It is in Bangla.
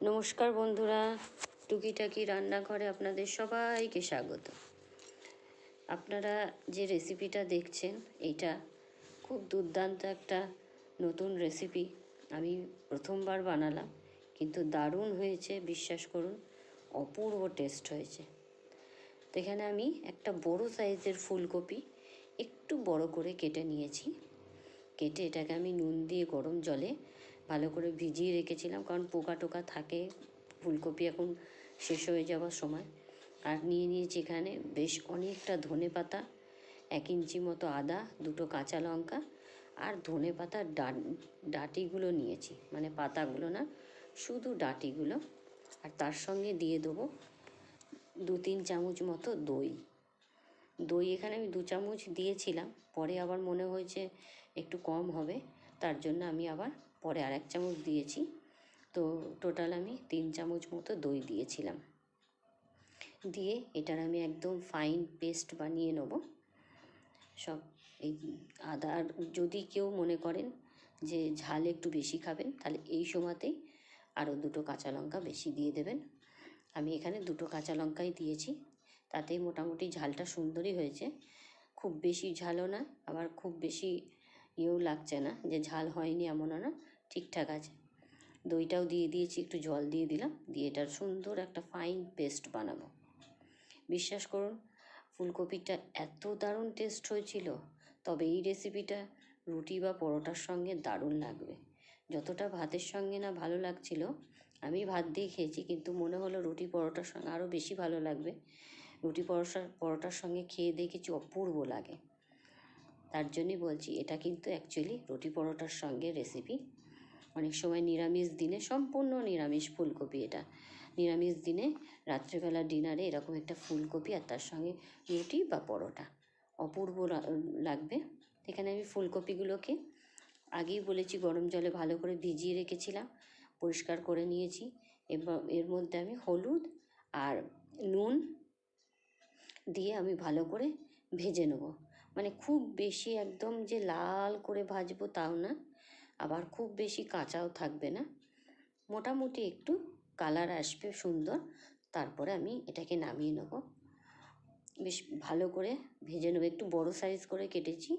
নমস্কার বন্ধুরা, টুকিটাকি রান্নাঘরে আপনাদের সবাইকে স্বাগত। আপনারা যে রেসিপিটা দেখছেন এইটা খুব দুর্দান্ত একটা নতুন রেসিপি আমি প্রথমবার বানালাম, কিন্তু দারুণ হয়েছে, বিশ্বাস করুন, অপূর্ব টেস্ট হয়েছে। তো এখানে আমি একটা বড় সাইজের ফুলকপি একটু বড় করে কেটে নিয়েছি। কেটে এটাকে আমি নুন দিয়ে গরম জলে ভালো করে ভিজিয়ে রেখেছিলাম, কারণ পোকা টোকা থাকে, ফুলকপি এখন শেষ হয়ে যাওয়ার সময়। আর নিয়ে নিয়েছি এখানে বেশ অনেকটা ধনে পাতা, এক ইঞ্চি মতো আদা, দুটো কাঁচা লঙ্কা আর ধনে পাতার ডাঁটিগুলো নিয়েছি। মানে পাতাগুলো না, শুধু ডাটিগুলো। আর তার সঙ্গে দিয়ে দেবো দু তিন চামচ মতো দই। দই এখানে আমি দু চামচ দিয়েছিলাম, পরে আবার মনে হয়েছে একটু কম হবে, তার জন্য আমি আবার পরে আর এক চামচ দিয়েছি। তো টোটাল আমি তিন চামচ মতো দই দিয়েছিলাম। দিয়ে এটার আমি একদম ফাইন পেস্ট বানিয়ে নেব। সব এই আদার যদি কেউ মনে করেন যে ঝাল একটু বেশি খাবেন, তাহলে এই সময়তেই আরও দুটো কাঁচা লঙ্কা বেশি দিয়ে দেবেন। আমি এখানে দুটো কাঁচা লঙ্কাই দিয়েছি। তাতেই মোটামুটি ঝালটা সুন্দরই হয়েছে। খুব বেশি ঝালও না, আবার খুব বেশি ইয়েও লাগছে না যে ঝাল হয়নি এমনও না। ঠিকঠাক আছে। দইটাও দিয়ে দিয়েছি, একটু জল দিয়ে দিলাম, দিয়ে এটার সুন্দর একটা ফাইন পেস্ট বানাবো। বিশ্বাস করুন, ফুলকপিটা এত দারুণ টেস্ট হয়েছিল, তবে এই রেসিপিটা রুটি বা পরোটার সঙ্গে দারুণ লাগবে। যতটা ভাতের সঙ্গে না ভালো লাগছিল, আমি ভাত দিয়ে খেয়েছি, কিন্তু মনে হলো রুটি পরোটার সঙ্গে আরও বেশি ভালো লাগবে। রুটি পরোটা পরোটার সঙ্গে খেয়ে দেখেছি অপূর্ব লাগে। তার জন্যই বলছি, এটা কিন্তু অ্যাকচুয়ালি রুটি পরোটার সঙ্গে রেসিপি অনেক সময় নিরামিষ দিনে, সম্পূর্ণ নিরামিষ ফুলকপি এটা। নিরামিষ দিনে রাত্রেবেলা ডিনারে এরকম একটা ফুলকপি আর তার সঙ্গে রুটি বা পরোটা। অপূর্ব লাগবে। এখানে আমি ফুলকপিগুলোকে আগেই বলেছি গরম জলে ভালো করে ভিজিয়ে রেখেছিলাম, পরিষ্কার করে নিয়েছি। এবং এর মধ্যে আমি হলুদ আর নুন দিয়ে আমি ভালো করে ভেজে নেব। মানে খুব বেশি একদম যে লাল করে ভাজবো তাও না। আবার খুব বেশি কাঁচাও থাকবে না। মোটামুটি একটু কালার আসবে সুন্দর, তারপরে আমি এটাকে নামিয়ে নেব। বেশ ভালো করে ভেজে নেব। একটু বড় সাইজ করে কেটেছি।